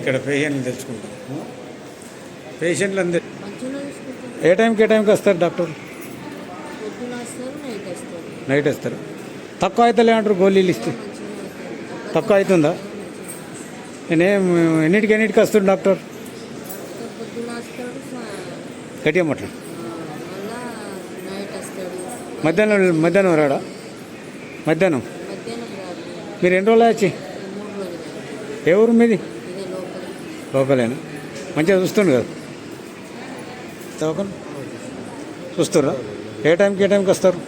ఇక్కడ పేషెంట్లు తెచ్చుకుంటాం. పేషెంట్లు అందరు ఏ టైంకి ఏ టైంకి వస్తారు డాక్టర్ నైట్ వస్తారు. తక్కువ అవుతలే అంటారు గోళీలు ఇస్తే. అవుతుంది తక్కువ అవుతుందా? నేనేం ఎన్నిటికి ఎన్నిటికి వస్తుంది డాక్టర్? గట్టిగా మాట్లాడు. మధ్యాహ్నం మధ్యాహ్నం రాడా? మధ్యాహ్నం? మీరు ఎన్ని రోజులు వచ్చి ఏ ఊరు మీది? లోకలేనా మంచిగా చూస్తుండు కదా. తవ్వకం చూస్తుర్రా? ఏ టైంకి ఏ టైంకి వస్తారు?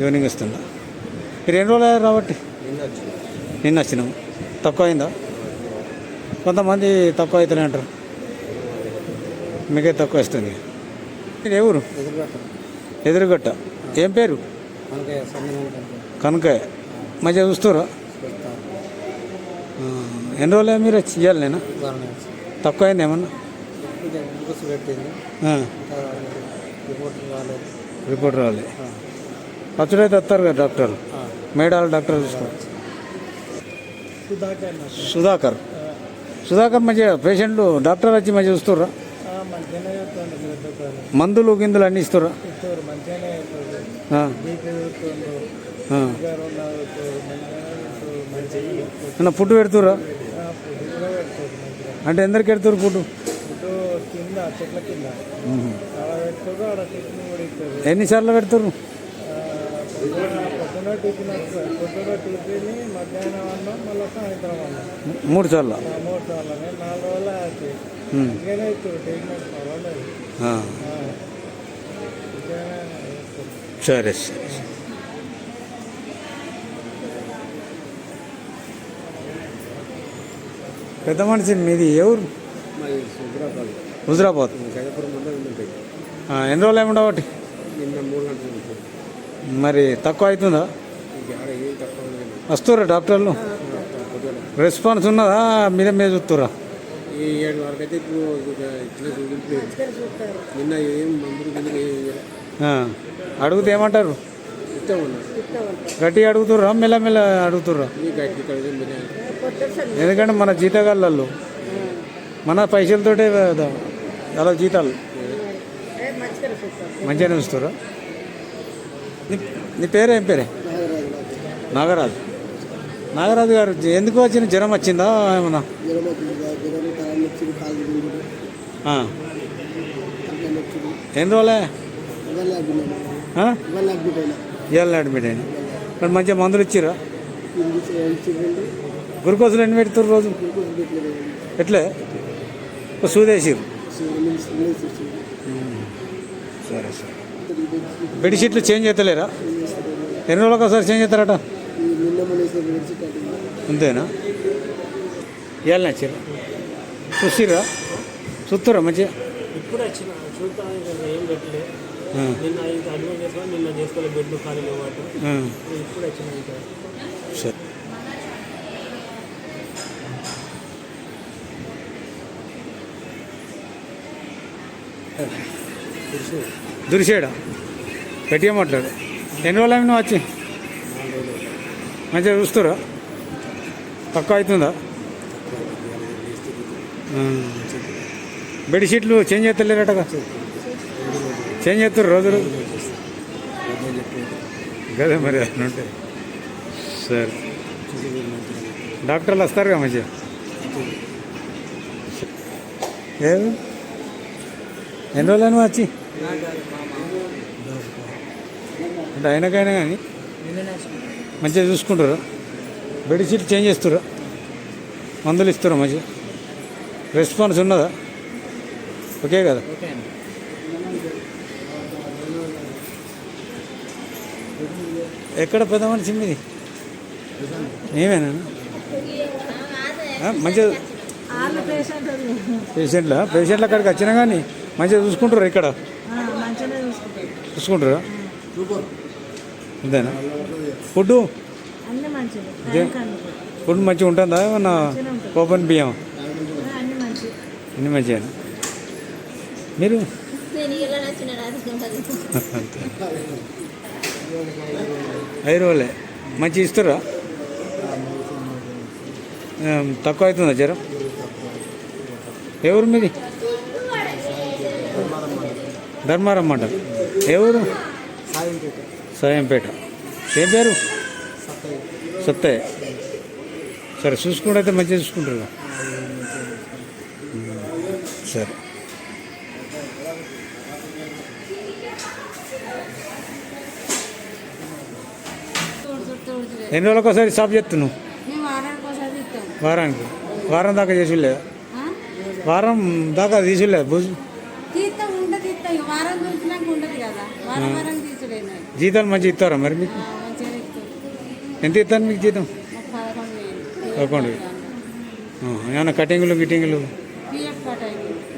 ఈవినింగ్ వస్తుందా? మీరు ఎన్ని రోజులు అయ్యారు రాబట్టి నిన్న వచ్చినాము తక్కువ అయిందా కొంతమంది తక్కువ అవుతూనే అంటారు. మీకే తక్కువ వస్తుంది. మీరు ఏ ఊరు? ఎదురుగట్ట ఏం పేరు? కనకాయ మంచిగా చూస్తురా ఎన్ని రోజులు మీరు వచ్చి ఇవ్వాలి నేను? తక్కువ అయింది ఏమన్నా రిపోర్ట్ రావాలి ఖర్చులు అయితే వస్తారు కదా డాక్టర్? మేడాలు డాక్టర్ చూసుకో. సుధాకర్ సుధాకర్. మంచిగా పేషెంట్లు డాక్టర్ వచ్చి మంచిగా చూస్తుర్రా? మందులు గిందులు అన్నీ ఇస్తుర్రా? ఫుడ్ కూడా పెడతారు అంటే ఎందరికి పెడుతురు ఫుడ్? ఫుడ్ కింద చెట్ల కింద. అలా పెడతారు ఆడ టిఫిన్ కూడా ఇస్తారు ఎన్నిసార్లు పెడుతురు ఆ, పొద్దున పొద్దున టిఫిన్ వస్తుంది పొద్దున టిఫిన్ మధ్యాహ్నం అన్నం మళ్ళీ సాయంత్రం అన్నం మూడు సార్లు ఆ మూడు సార్లు నాలుగు రోజులు అయితే ఉమ్. ఇంకేనే ఇస్తారు ట్రీట్మెంట్ పర్వాలేదు ఆ, ఆ. ఇంకేనే ఇస్తారు సరే సరే పెద్ద మనిషి మీది ఎవరు హుజరాబాద్. ఎన్ని రోజులు ఏమి నుంచి మరి తక్కువ అవుతుందా. వస్తుర్రా డాక్టర్లు? రెస్పాన్స్ ఉన్నదా? మీద మీద చూస్తురా ఈ ఏడు వరకు అయితే ఇప్పుడు ఇట్లా చూపించలేదు. నిన్న ఏం మందులు కింద ఏం ఇవ్వలే. అడిగితే ఏమంటారు? గట్టిగా అడుగుతుర్రా? మెల్లమెల్ల అడుగుతుర్రా? ఎందుకంటే మన జీతగాళ్ళు మన పైసలతోటే కదా అలా జీతాలు. మంచిగానే చూస్తారా? నీ- పేరేం పేరే? నాగరాజు. నాగరాజు గారు ఎందుకు వచ్చిన జ్వరం వచ్చిందా ఏమన్నా? ఎన్ని రోజులే ఇవాళ అడ్మిట్ అయినా. మరి మంచిగా మందులు ఇచ్చిరా గ్లూకోజులు ఎన్ని పెడుతుర్రు రోజు? ఎట్లే? సూదేసిరు సరే సరే. బెడ్షీట్లు చేంజ్ చేస్తలేరా? ఎన్ని రోజులకు ఒకసారి చేంజ్ చేస్తారట? అంతేనా? ఇవాళ నచ్చారు? చూసిరా చూస్తురా మంచిగా? ఇప్పుడు వచ్చిన చూడటానికి ఏం పెట్టలేదు నిన్న ఖాళీ ఇప్పుడు వచ్చిన దురిసేడా? గట్టిగా మాట్లాడు ఎన్ని రోజులు నువ్వు వచ్చి? మంచిగా చూస్తురా తక్కువ అవుతుందా. బెడ్షీట్లు చేంజ్ చేస్తలేరటగా చేంజ్ చేస్తారు రోజు రోజు? కదా మరి ఉంటాయి సరే. డాక్టర్లు వస్తారుగా మంచిగా? ఏమి ఎన్ని రోజులు వచ్చి? అంటే అయినాకైనా కానీ? మంచిగా చూసుకుంటారు. బెడ్షీట్ చేంజ్ చేస్తారా మందులు ఇస్తారా మంచిగా. రెస్పాన్స్ ఉన్నదా? ఓకే కదా? ఎక్కడ పెద్ద మనిషి మీది ఏమేనా? మంచిగా పేషెంట్లా. పేషెంట్ల? అక్కడికి వచ్చినా కానీ మంచిగా చూసుకుంటారు ఇక్కడ? చూసుకుంటారు చూసుకుంటారా అంతేనా? ఫుడ్ ఫుడ్ మంచిగా ఉంటుందా? ఏమన్నా ఓపెన్ బియ్యం? అన్ని మంచి అన్ని మంచిగా మీరు? ఐదు రోజులే. మంచి ఇస్తారా తక్కువ అవుతుందా జ్వరం? ఎవరు మీది? ధర్మారం మండల్ ఎవరు సాయంపేట. ఏం పేరు? సత్తయ్య సరే చూసుకుంటే అయితే మంచిగా చూసుకుంటారు. సరే. ఎన్ని రోజులకు ఒకసారి స్టాప్ చేస్తున్నావు? వారానికి వారం దాకా చేసిలేదు వారం దాకా తీసిలేదు భుజు జీతాలు మంచిగా ఇస్తారా మరి మీకు? ఎంత ఇస్తాను మీకు జీతం? పదకొండు ఏమన్నా కటింగ్లు గిటింగ్లు?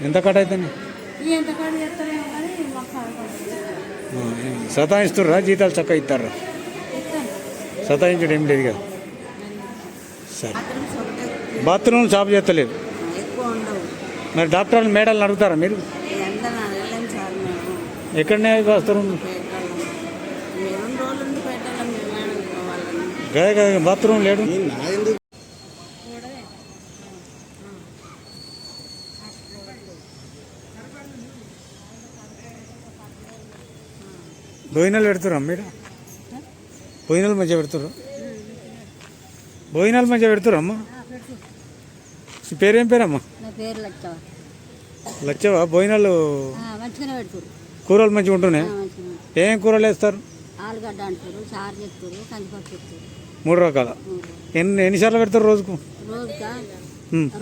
ఎంత కట్ అవుతుంది సతాయిస్తుర్రా? జీతాలు చక్కగా ఇస్తారా? ఇస్తాం సతాయించడం ఏం లేదు కదా. సరే. బాత్రూమ్ సాఫ్ చేస్తలేదు. మరి డాక్టర్లు మేడాలను అడుగుతారా మీరు? ఎక్కడనే వస్తారు గదే గదే బాత్రూమ్ లేడు. భోజనాలు పెడుతురా మీరు? భోజనాలు మంచిగా పెడుతురు భోజనాలు మంచిగా పెడుతురా అమ్మ? పేరేం పేరమ్మా? నా పేరు లచ్చవ లచ్చవా భోజనాలు మంచిగానే పెడుతురు కూరలు మంచిగా ఉంటున్నాయి. ఏం కూరలు వేస్తారు? ఆలుగడ్డ అంటారు చారు చెప్తారు కందిపప్పు చెప్తారు మూడు రకాల. ఎన్ని ఎన్నిసార్లు పెడతారు రోజుకు? రోజుకా.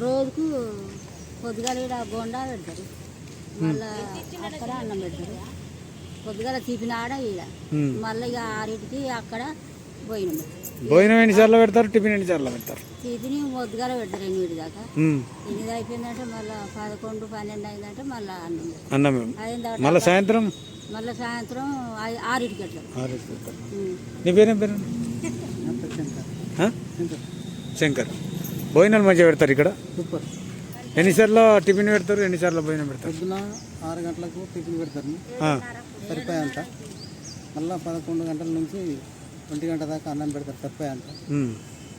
రోజుకు పొద్దుగాల బోండా పెడతారు. మళ్ళా అక్కడ అన్నం పెడతారు. పొద్దుగాల తీపిన ఆడ ఈడ. మళ్ళీ ఇక ఆరింటికి అక్కడ పోయిన. భోజనం ఎన్నిసార్లు పెడతారు? టిఫిన్ ఎన్నిసార్లు పెడతారు? తీపిని పొద్దుగాల పెడతారు ఎనిమిది దాకా. ఎనిమిది అయిపోయిందంటే మళ్ళీ పదకొండు పన్నెండు అయిందంటే మళ్ళీ అన్నం. అన్నం. మళ్ళీ సాయంత్రం? మళ్ళీ సాయంత్రం ఆరింటికి వెళ్తారు ఆరుకి పెడతారు. ఉమ్. నీ పేరేం పేరు? శంకర్. భోజనాలు మంచిగా పెడతారు ఇక్కడ? సూపర్. ఎన్నిసార్లు టిఫిన్ పెడతారు? ఎన్నిసార్లు భోజనం పెడతారు? పొద్దున ఆరు గంటలకు టిఫిన్ పెడతారు. సరిపోయేంత. మళ్ళీ పదకొండు గంటల నుంచి ఒంటి గంట దాకా అన్నం పెడతారు సరిపోయేంత ఉమ్.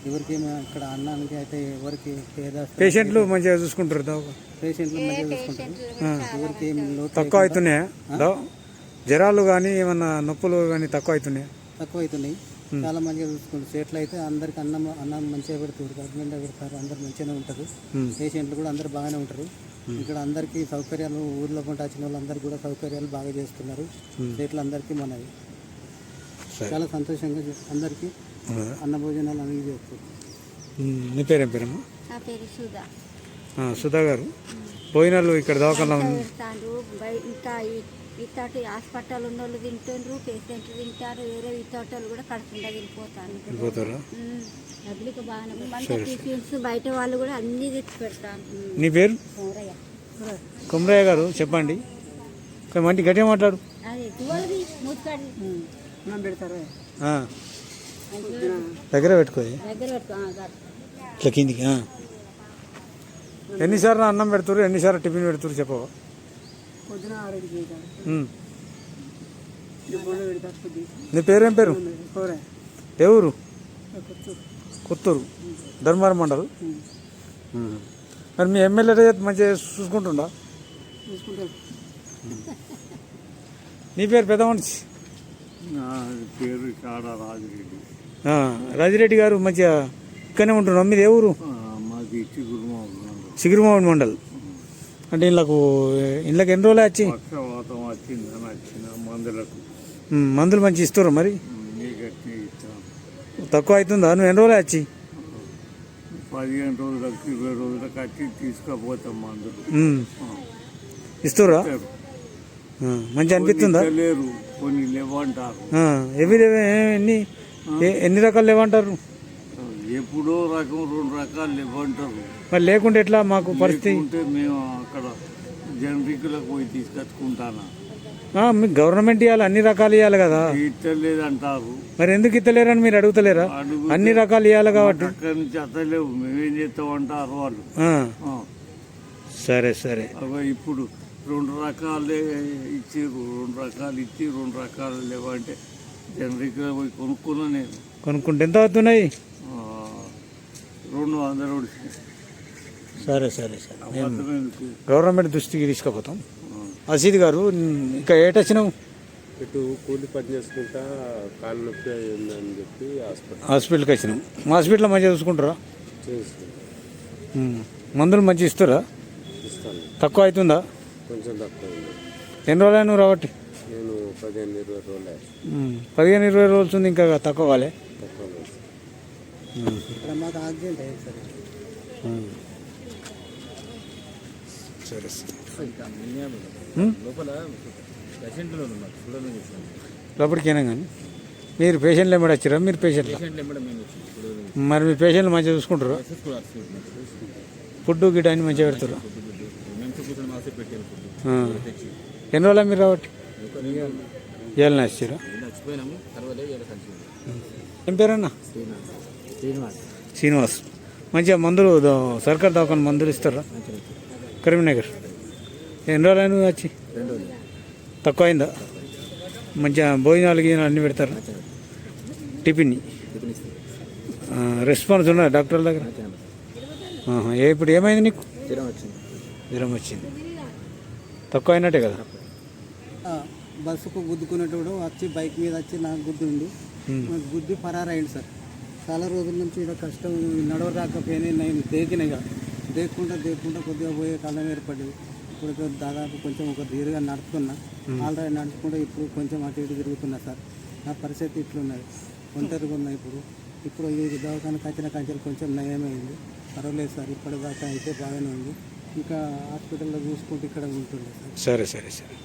ఎవరికి ఏమి అక్కడ అన్నానికి అయితే ఎవరికి పేద పేషెంట్లు మంచిగా చూసుకుంటారు పేషెంట్లు మంచిగా చూసుకుంటారు. ఎవరికి తక్కువ అవుతున్నాయా? జ్వరాలు కానీ ఏమన్నా నొప్పులు కానీ తక్కువ అవుతున్నాయా? తక్కువ అవుతున్నాయి. చాలా మంచిగా చూసుకుంటారు. చెట్లు అయితే అందరికి అన్నం అన్నం మంచిగా పెడుతుంది నిండా పెడతారు. అందరు మంచిగానే ఉంటారు. పేషెంట్లు కూడా అందరు బాగానే ఉంటారు. ఇక్కడ అందరికీ సౌకర్యాలు ఊర్లో కొంట వచ్చిన వాళ్ళందరికీ కూడా సౌకర్యాలు బాగా చేస్తున్నారు. చెట్లు అందరికీ మనవి. చాలా సంతోషంగా అందరికీ ఆ. అన్న భోజనాలు అనేవి చేస్తారు. నీ పేరేం పేరమ్మా? నా పేరు సుధా. ఆ, సుధా గారు. భోజనాలు ఇక్కడ దవాఖాన పెడతాండ్రు ఇంకా ఈ- ఇట్లాంటి హాస్పిటల్ ఉన్న వాళ్ళు తింటుండ్రు పేషెంట్లు తింటారు వేరే ఇతోటలు కూడా కడుపుండా తినిపోతాను పోతారా డబ్బులకి బాగానే మంచి టిఫిన్స్ బయట వాళ్ళు కూడా అన్ని తెచ్చి పెడతాను నీ పేరు? కుమరయ్య గారు చెప్పండి. మంచి గట్టిగా మాట్లాడు. దగ్గర పెట్టుకో. ఇట్లా కిందికి. ఎన్నిసార్లు అన్నం పెడుతురు ఎన్నిసార్లు టిఫిన్ పెడుతురు చెప్పవా? నీ పేరేం పేరు? ఏ ఊరు కొత్తూరు. ధర్మారం మండల్. మరి మీ ఎమ్మెల్యే మంచిగా చూసుకుంటుండా? నీ పేరు పెద్ద మనిషి? పేరు చాడా రాజిరెడ్డి. రాజిరెడ్డి గారు మంచిగా ఇక్కడనే ఉంటున్నాం మీరు ఏ ఊరు? మాది సిగిరిమావడి మండల్. అంటే ఇళ్ళకు ఇళ్ళకి ఎన్ని రోజులు వచ్చి? మందులు మంచి ఇస్తారు మరి? తక్కువ అవుతుందా? నువ్వు ఎన్ని రోజులు వచ్చి? పదిహేను రోజులకు ఇరవై రోజులకు వచ్చి తీసుకుపోతాం మందులు. ఆ, మంచి అనిపిస్తుందా? లేరు. కొన్ని లేవంటారు. ఎవి ఎన్ని? ఎన్ని రకాలు లేవంటారు? ఎప్పుడో రకం రెండు రకాలు లేవంటారు. మరి లేకుంటే ఎట్లా మాకు పరిస్థితి? ఉంటే మేము అక్కడ జనరికులకు పోయి తీసుకొచ్చుకుంటానా. మీకు గవర్నమెంట్ ఇవ్వాలి అన్ని రకాలు ఇవ్వాలి కదా. ఇచ్చలేదంటారు మరి ఎందుకు ఇస్తలేరని మీరు అడుగుతలేరా? అడుగు అన్ని రకాలు ఇవ్వాలి కాబట్టి. అక్కడి నుంచి అత్తలేవు మేమేం చేస్తామంటారు వాళ్ళు. సరే సరే. ఇప్పుడు రెండు రకాలే ఇచ్చిర్రు రెండు రకాలు ఇచ్చి రెండు రకాలు లేవంటే జనరిక్గా పోయి కొనుక్కున్నా నేను. కొనుక్కుంటే ఎంత అవుతున్నాయి? రెండు వందలు సరే సరే సరే. గవర్నమెంట్ దృష్టికి తీసుకుపోతాం. అసీద్ గారు ఇంకా ఏటొచ్చినావు ఇటు కూలి పని చేసుకుంటా కాలు నొప్పి అయిందని చెప్పి హాస్పిటల్. హాస్పిటల్కి వచ్చినాం. హాస్పిటల్లో మంచిగా చూసుకుంటారా. మందులు మంచిగా ఇస్తారా? ఇస్తాను. తక్కువ అవుతుందా? కొంచెం తక్కువ ఉంది. ఎన్ని రోజులు నువ్వు రాబట్టి నేను పదిహేను ఇరవై రోజులు. పదిహేను ఇరవై రోజులు ఉంది ఇంకా తక్కువ కాలే? తక్కువ సార్? లోపలికైనా కానీ? మీరు పేషెంట్లు ఏమిటి వచ్చారా? మీరు పేషెంట్లు? మరి మీ పేషెంట్లు మంచిగా చూసుకుంటారు? ఫుడ్ గిట్ అన్ని మంచిగా పెడతారు. ఎన్ని రోజులు మీరు రాబట్టి ఏళ్ళని వచ్చారా ఏం పేరన్నా? శ్రీనివాస్. మంచిగా మందులు సర్కార్ దవాఖాన మందులు ఇస్తారా? కరీంనగర్. ఎన్ని రోజులు అయినా వచ్చి? తక్కువ అయిందా మంచిగా భోజనాలు గీజనాలు అన్నీ పెడతారా? టిఫిన్? రెస్పాన్స్ ఉన్నదా డాక్టర్ దగ్గర? ఇప్పుడు ఏమైంది నీకు? జ్వరం వచ్చింది. తక్కువ అయినట్టే కదా బస్సుకు గుద్దుకునేటోడు వచ్చి బైక్ మీద వచ్చి నాకు గుద్దిండు. గుద్ది పరారైంది సార్. చాలా రోజుల నుంచి ఇలా కష్టం నడవరాకపోయినా నేను దేకిన ఇక దేక్కుంటా దేక్కుంటా కొద్దిగా పోయే కాలం ఏర్పడింది. ఇప్పుడు దాదాపు కొంచెం ఒక ధీరుగా నడుపుతున్నా. ఆల్రెడీ నడుచుకుంటూ ఇప్పుడు కొంచెం అటు ఇటు తిరుగుతున్నా సార్. నా పరిస్థితి ఇట్లున్నది. ఒంటరిగా ఉన్నా ఇప్పుడు. ఇప్పుడు ఈ దవాఖానకు వచ్చిన కంచెలు కొంచెం నయమైంది. పర్వాలేదు సార్ ఇప్పటిదాకా అయితే బాగానే ఉంది. ఇంకా హాస్పిటల్లో చూసుకుంటూ ఇక్కడ ఉంటుండే సరే. సరే సరే